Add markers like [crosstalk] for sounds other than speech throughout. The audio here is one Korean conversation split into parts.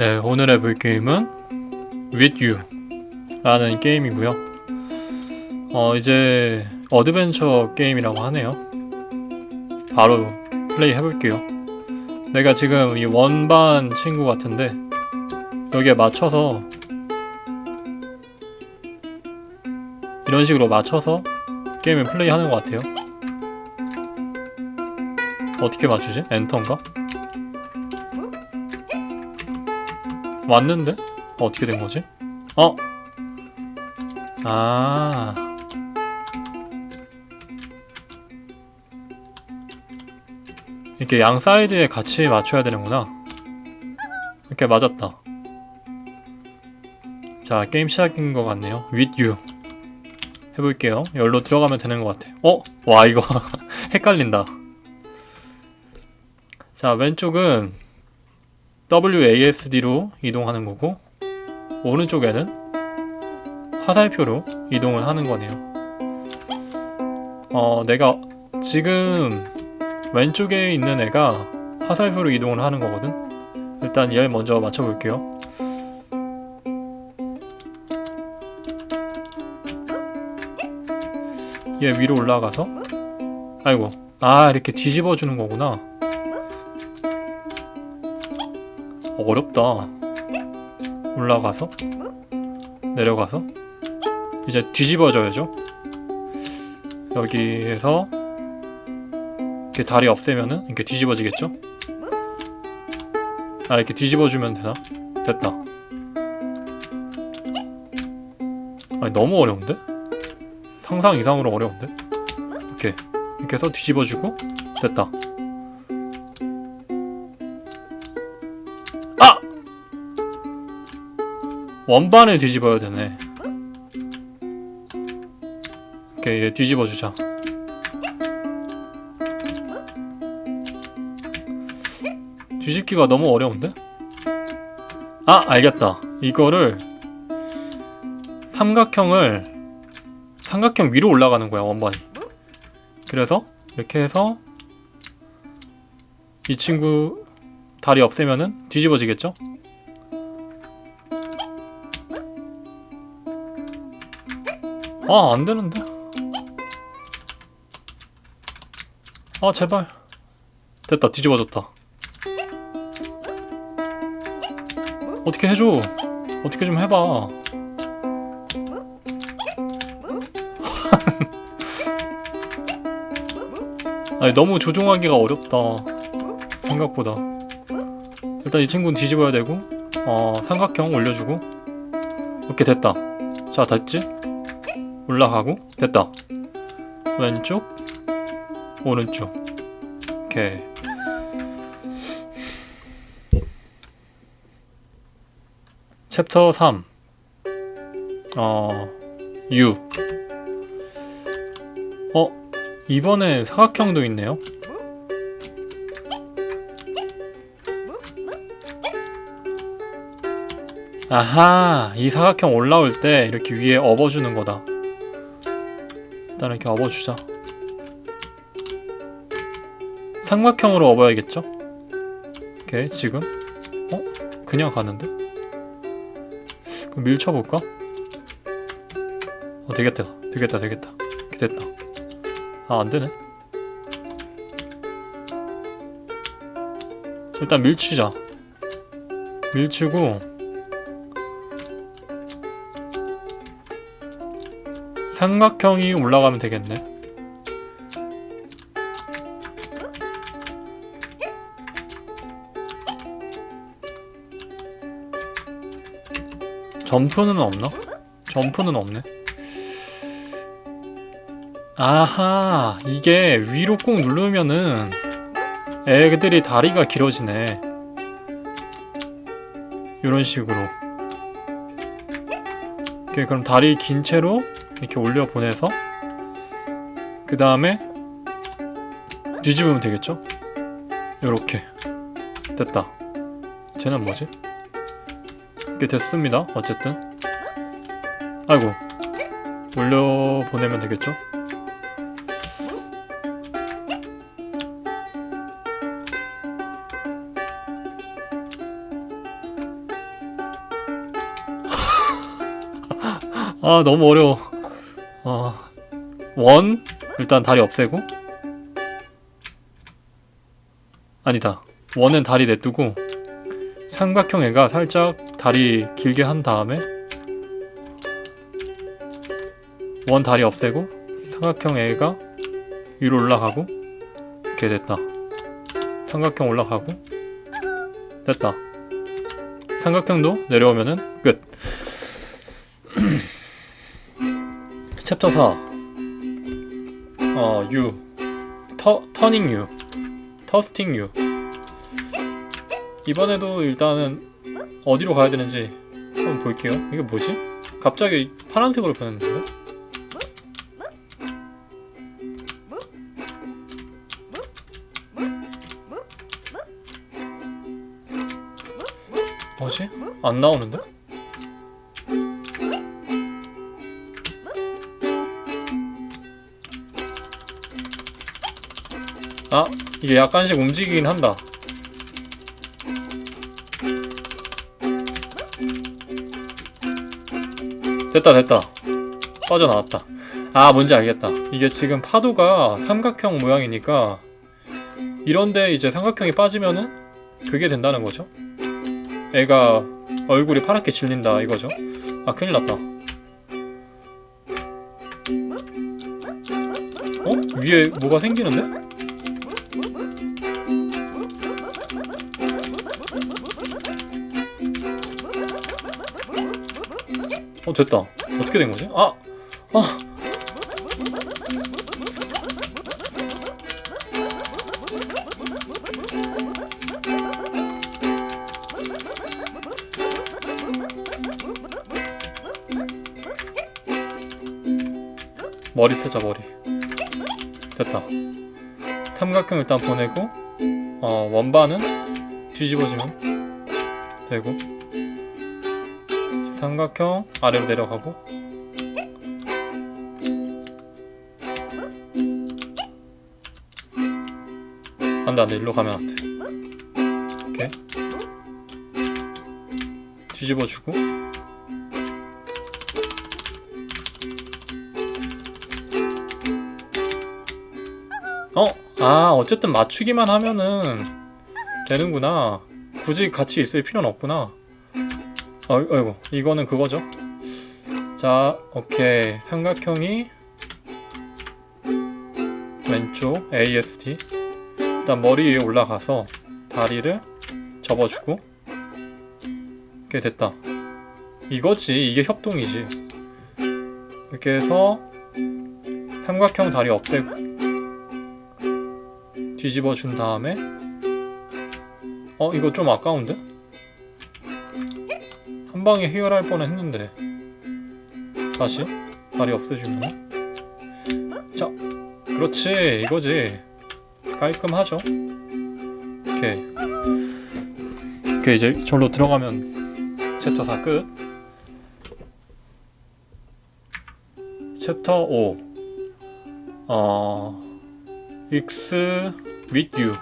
네, 오늘 해볼 게임은 With You 라는 게임이고요. 어, 이제 어드벤처 게임이라고 하네요. 바로 플레이 해볼게요. 내가 지금 이 원반 친구 같은데 여기에 맞춰서 이런 식으로 맞춰서 게임을 플레이하는 것 같아요. 어떻게 맞추지? 엔터인가? 왔는데? 어 떻게 된 거지? 어? 아. 이렇게 양 사이드에 같이 맞춰야 되는구나. 이렇게 맞았다. 자, 게임 시작인 것 같네요. With you. 해볼게요. 열로 들어가면 되는 것 같아. 어? 와, 이거 [laughs] 헷갈린다. 자, 왼쪽은 WASD로 이동하는 거고, 오른쪽에는 화살표로 이동을 하는 거네요. 어, 내가 지금 왼쪽에 있는 애가 화살표로 이동을 하는 거거든. 일단 얘 먼저 맞춰 볼게요. 얘 위로 올라가서 아이고 아 이렇게 뒤집어 주는 거구나 어렵다. 올라가서? 내려가서? 이제 뒤집어져야죠. 여기에서 이렇게 다리 없애면은 이렇게 뒤집어지겠죠? 아 이렇게 뒤집어주면 되나? 됐다. 아니 너무 어려운데? 상상 이상으로 어려운데? 이렇게 이렇게 해서 뒤집어주고 됐다 아! 원반을 뒤집어야 되네. 이렇게 얘 뒤집어주자. 뒤집기가 너무 어려운데? 아 알겠다. 이거를 삼각형을 삼각형 위로 올라가는 거야 원반이. 그래서 이렇게 해서 이 친구 다리 없애면은 뒤집어지겠죠? 아 안되는데. 아 제발. 됐다 뒤집어졌다. 어떻게 해줘? 어떻게 좀 해봐. [laughs] 아니 너무 조종하기가 어렵다. 생각보다 일단 이 친구는 뒤집어야 되고 어 삼각형 올려주고. 이렇게 됐다. 자 됐지? 올라가고 됐다. 왼쪽 오른쪽. 오케이. 챕터 3 어... U 어? 이번에 사각형도 있네요 아하 이 사각형 올라올 때 이렇게 위에 업어주는 거다 일단 이렇게 업어주자 삼각형으로 업어야겠죠? 오케이 지금 어? 그냥 가는데? 그럼 밀쳐볼까? 어 되겠다 되겠다 되겠다 됐다 아 안되네 일단 밀치자 밀치고 삼각형이 올라가면 되겠네. 점프는 없나? 점프는 없네. 아하 이게 위로 꾹 누르면은 애들이 다리가 길어지네. 이런 식으로. 오케이 그럼 다리 긴 채로 이렇게 올려 보내서 그 다음에 뒤집으면 되겠죠? 이렇게 됐다 쟤는 뭐지? 이렇게 됐습니다 어쨌든 아이고 올려 보내면 되겠죠? [laughs] 아 너무 어려워 아, 원? 일단 다리 없애고? 아니다. 원은 다리 냅두고 삼각형 애가 살짝 다리 길게 한 다음에 원 다리 없애고 삼각형 애가 위로 올라가고 이렇게 됐다. 삼각형 올라가고 됐다. 삼각형도 내려오면은 끝 챕터 4 어, U 터, 터닝 U 터스팅 U 이번에도 일단은 어디로 가야 되는지 한번 볼게요 이게 뭐지? 갑자기 파란색으로 변했는데? 뭐지? 안 나오는데? 아 이게 약간씩 움직이긴 한다. 됐다 됐다. 빠져나왔다. 아 뭔지 알겠다. 이게 지금 파도가 삼각형 모양이니까 이런데 이제 삼각형이 빠지면은 그게 된다는 거죠? 애가 얼굴이 파랗게 질린다 이거죠? 아 큰일 났다. 어? 위에 뭐가 생기는데? 어 됐다 어떻게 된 거지? 아! 아! 머리 쓰자 머리 됐다 삼각형 일단 보내고 어 원반은 뒤집어지면 되고 삼각형 아래로 내려가고. 안돼 안돼. 일로 가면 안돼. 이렇게 뒤집어주고. 어? 아 어쨌든 맞추기만 하면은 되는구나. 굳이 같이 있을 필요는 없구나 어, 아이고 이거는 그거죠? 자 오케이. 삼각형이 왼쪽 ASD 일단 머리 위에 올라가서 다리를 접어주고. 이렇게 됐다. 이거지 이게 협동이지. 이렇게 해서 삼각형 다리 없애고 뒤집어 준 다음에. 어 이거 좀 아까운데? 한 방에 해결할 뻔했는데. 다시? 다리 없애주면 자 그렇지. 이거지. 깔끔하죠? 오케이. 오케이 이제 절로 들어가면 챕터 4 끝. 챕터 5 어... X with you.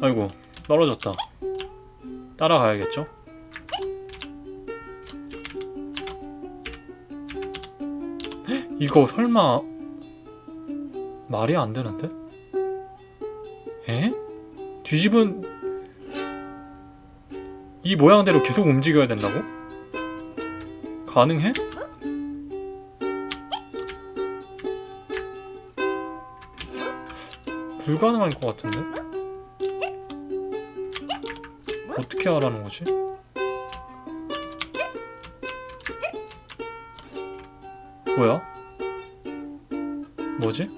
아이고 떨어졌다. 따라가야겠죠? 이거 설마 말이 안 되는데? 에? 뒤집은 이 모양대로 계속 움직여야 된다고? 가능해? 불가능할 것 같은데? 어떻게 하라는 거지? 뭐야? 뭐지?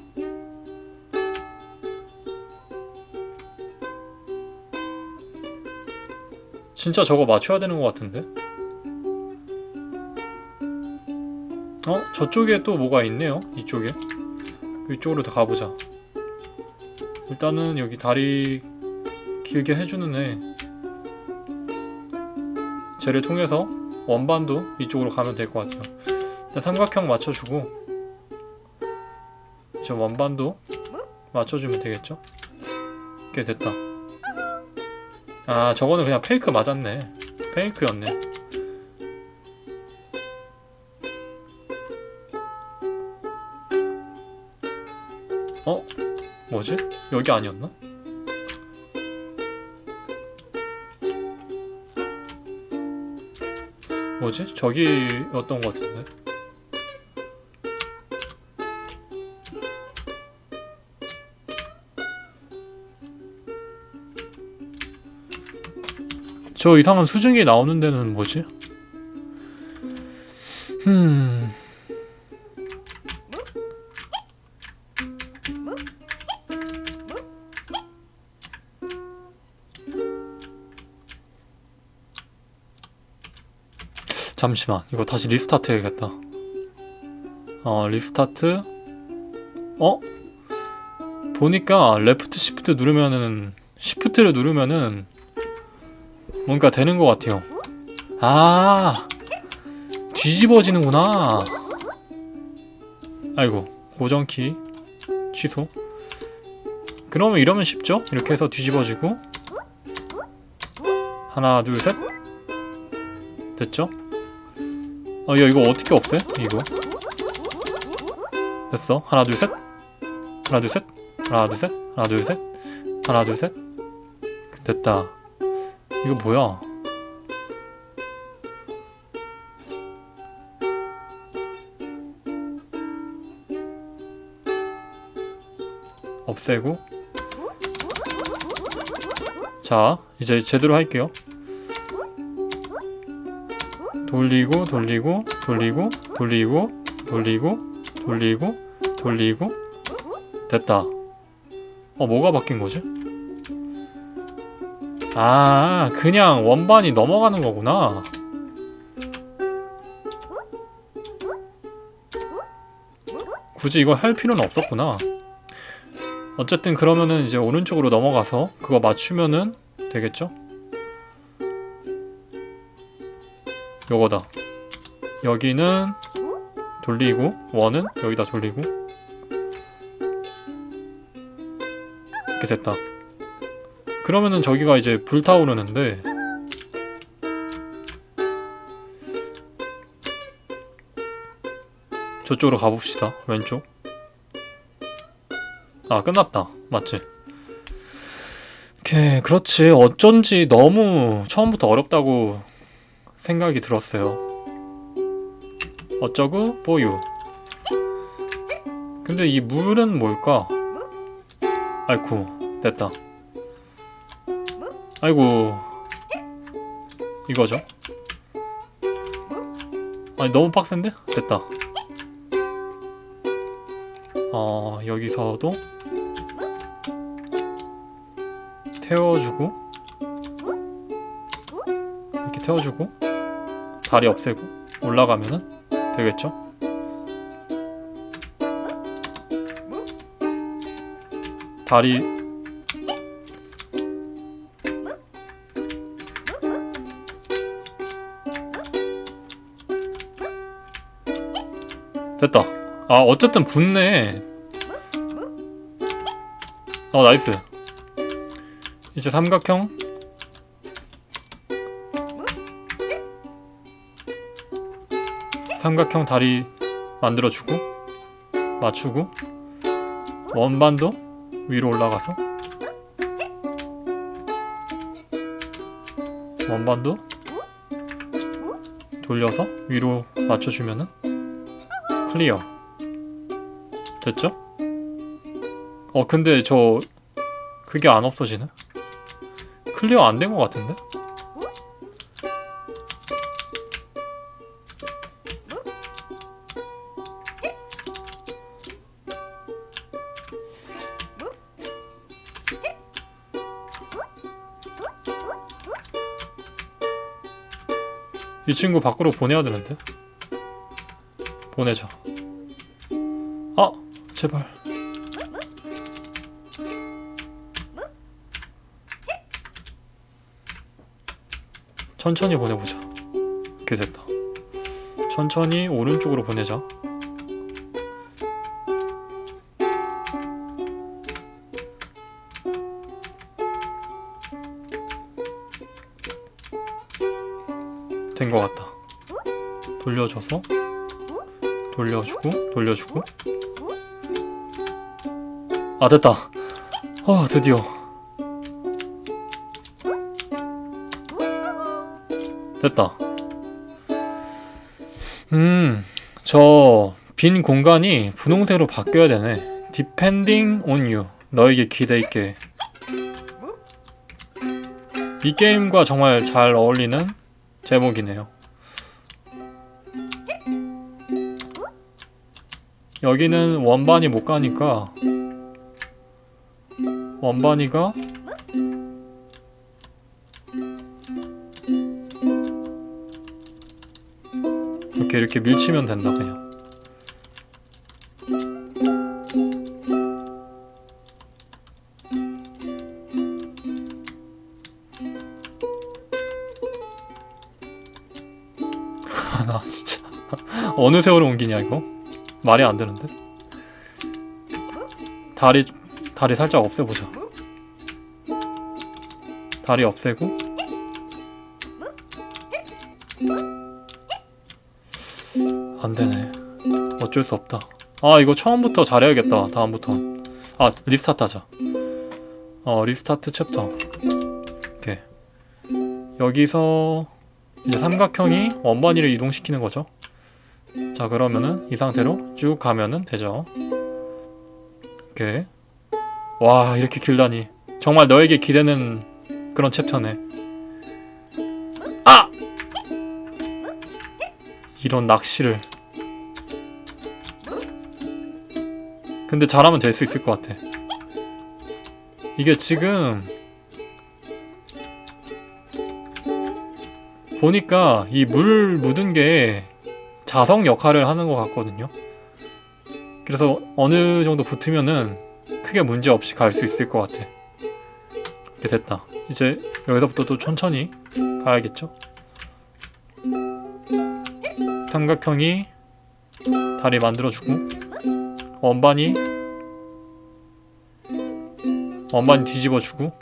진짜 저거 맞춰야 되는 것 같은데? 어? 저쪽에 또 뭐가 있네요 이쪽에 이쪽으로 더 가보자 일단은 여기 다리 길게 해주는 애 쟤를 통해서 원반도 이쪽으로 가면 될 것 같아요 일단 삼각형 맞춰주고 저 원반도 맞춰주면 되겠죠? 꽤 됐다. 아 저거는 그냥 페이크 맞았네. 페이크였네. 어? 뭐지? 여기 아니었나? 뭐지? 저기였던 것 같은데. 저 이상한 수증기 나오는 데는 뭐지? 음. 잠시만 이거 다시 리스타트 해야겠다 어 리스타트 어? 보니까 레프트 시프트 누르면은 시프트를 누르면은 뭔가 되는 것 같아요 아 뒤집어지는구나 아이고 고정키 취소 그러면 이러면 쉽죠? 이렇게 해서 뒤집어지고 하나 둘 셋 됐죠? 어, 야, 이거 어떻게 없애? 이거. 됐어. 하나, 둘, 셋. 하나, 둘, 셋. 하나, 둘, 셋. 하나, 둘, 셋. 하나, 둘, 셋. 됐다. 이거 뭐야? 없애고. 자, 이제 제대로 할게요. 돌리고 돌리고 돌리고 돌리고 돌리고 돌리고 돌리고 됐다. 어 뭐가 바뀐 거지? 아 그냥 원반이 넘어가는 거구나. 굳이 이걸 할 필요는 없었구나. 어쨌든 그러면은 이제 오른쪽으로 넘어가서 그거 맞추면은 되겠죠? 요거다. 여기는 돌리고 원은 여기다 돌리고 이렇게 됐다. 그러면은 저기가 이제 불타오르는데 저쪽으로 가봅시다. 왼쪽. 아 끝났다. 맞지? 오케이 그렇지 어쩐지 너무 처음부터 어렵다고 생각이 들었어요. 어쩌고 보유. 근데 이 물은 뭘까? 아이쿠 됐다. 아이고 이거죠? 아니 너무 빡센데? 됐다. 어 여기서도 태워주고 이렇게 태워주고 다리 없애고 올라가면은 되겠죠? 다리 됐다. 아 어쨌든 붙네. 어 나이스. 이제 삼각형 삼각형 다리 만들어주고 맞추고 원반도 위로 올라가서 원반도 돌려서 위로 맞춰주면은 클리어 됐죠? 어 근데 저 그게 안 없어지네 클리어 안 된 것 같은데? 이 친구 밖으로 보내야 되는데 보내자 아 제발. 천천히 보내보자. 이렇게 됐다. 천천히 오른쪽으로 보내자. 된 것 같다. 돌려줘서 돌려주고 돌려주고. 아 됐다. 어 드디어. 됐다. 음저 빈 공간이 분홍색으로 바뀌어야 되네. Depending on you. 너에게 기대 있게. 이 게임과 정말 잘 어울리는 제목이네요 여기는 원반이 못 가니까 원반이가 이렇게 이렇게 밀치면 된다 그냥. 나 [laughs] 진짜. [laughs] 어느 세월을 옮기냐 이거 말이 안 되는데? 다리 다리 살짝 없애보자. 다리 없애고? 안 되네. 어쩔 수 없다. 아 이거 처음부터 잘해야겠다. 다음부턴. 아 리스타트 하자. 어 리스타트 챕터. 오케이. 여기서 이제 삼각형이 원반위를 이동시키는 거죠 자 그러면은 이 상태로 쭉 가면은 되죠. 오케이. 와 이렇게 길다니. 정말 너에게 기대는 그런 챕터네. 아! 이런 낚시를. 근데 잘하면 될 수 있을 것 같아. 이게 지금 보니까 이 물 묻은 게 자석 역할을 하는 것 같거든요. 그래서 어느 정도 붙으면은 크게 문제 없이 갈 수 있을 것 같아. 이렇게 됐다. 이제 여기서부터 또 천천히 가야겠죠? 삼각형이 다리 만들어주고 원반이 원반이 뒤집어주고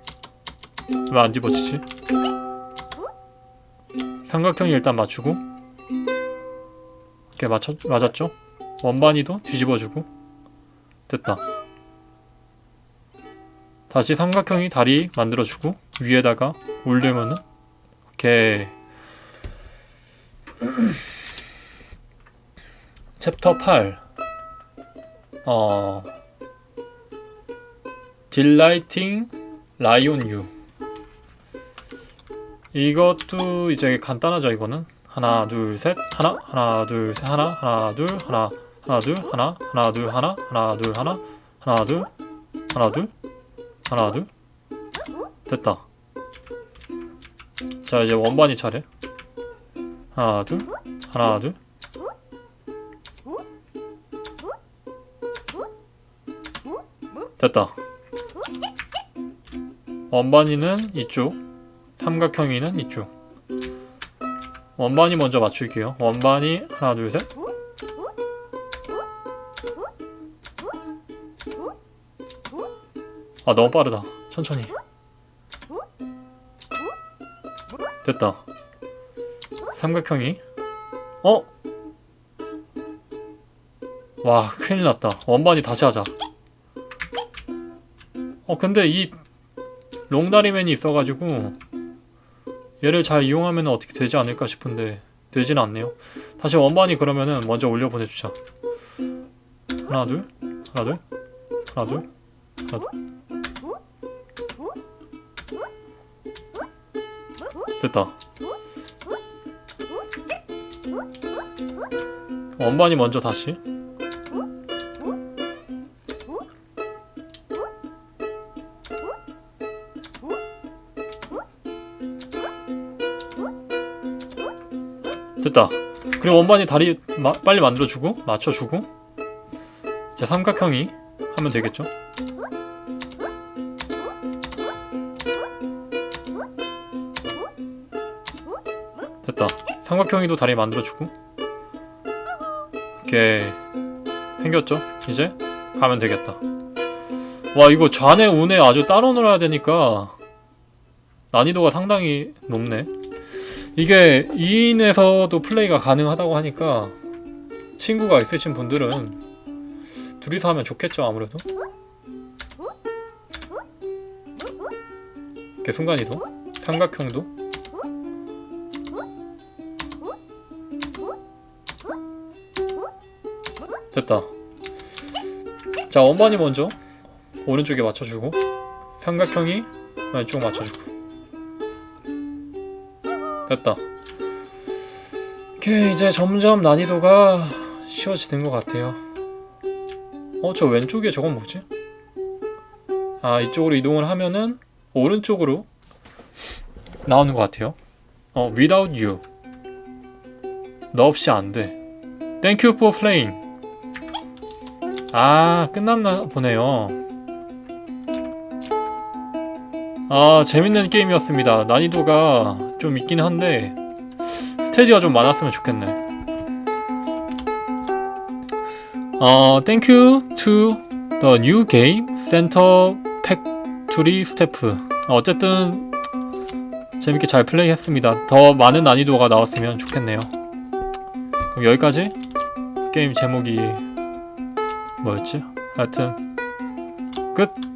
왜 안 집어지지? 삼각형이 일단 맞추고 이렇게 맞췄, 맞았죠? 원반이도 뒤집어주고. 됐다. 다시 삼각형이 다리 만들어주고 위에다가 올리면은? 이렇게 [clears throat] 챕터 8 어... 딜라이팅 라이온 유 이것도 이제 간단하죠 이거는 하나 둘 셋. 하나 하나 둘 셋. 하나 하나 둘 하나. 하나 둘 하나. 하나 둘 하나. 하나 둘 하나. 하나 둘. 하나 둘. 하나 둘. 됐다. 자 이제 원반이 차례. 하나 둘. 하나 둘. 됐다. 원반이는 이쪽 삼각형이는 이쪽 원반이 먼저 맞출게요. 원반이 하나 둘 셋. 아 너무 빠르다. 천천히. 됐다. 삼각형이. 어? 와 큰일 났다. 원반이 다시 하자. 어 근데 이 롱다리맨이 있어가지고 얘를 잘 이용하면 어떻게 되지 않을까 싶은데 되진 않네요. 다시 원반이 그러면은 먼저 올려 보내주자. 하나 둘. 하나 둘. 하나 둘. 하나 둘. 됐다. 원반이 먼저 다시 됐다. 그리고 원반이 다리 마, 빨리 만들어주고 맞춰주고 이제 삼각형이 하면 되겠죠? 됐다. 삼각형이도 다리 만들어주고 이렇게 생겼죠? 이제 가면 되겠다. 와 이거 좌뇌 우뇌 아주 따로 놀아야 되니까 난이도가 상당히 높네. 이게 2인에서도 플레이가 가능하다고 하니까 친구가 있으신 분들은 둘이서 하면 좋겠죠 아무래도? 이렇게 순간이동? 삼각형도? 됐다. 자 원반이 먼저 오른쪽에 맞춰주고 삼각형이 왼쪽 맞춰주고 됐다. 오케이 이제 점점 난이도가 쉬워지는 것 같아요. 어 저 왼쪽에 저건 뭐지? 아 이쪽으로 이동을 하면은 오른쪽으로 나오는 것 같아요. 어 without you. 너 없이 안 돼. Thank you for playing. 아 끝났나 보네요 아 재밌는 게임이었습니다. 난이도가 좀 있긴 한데 스테이지가 좀 많았으면 좋겠네. 어 you to the new game center factory staff. 어, 어쨌든 재밌게 잘 플레이했습니다. 더 많은 난이도가 나왔으면 좋겠네요. 그럼 여기까지? 게임 제목이 뭐였지? 하여튼 끝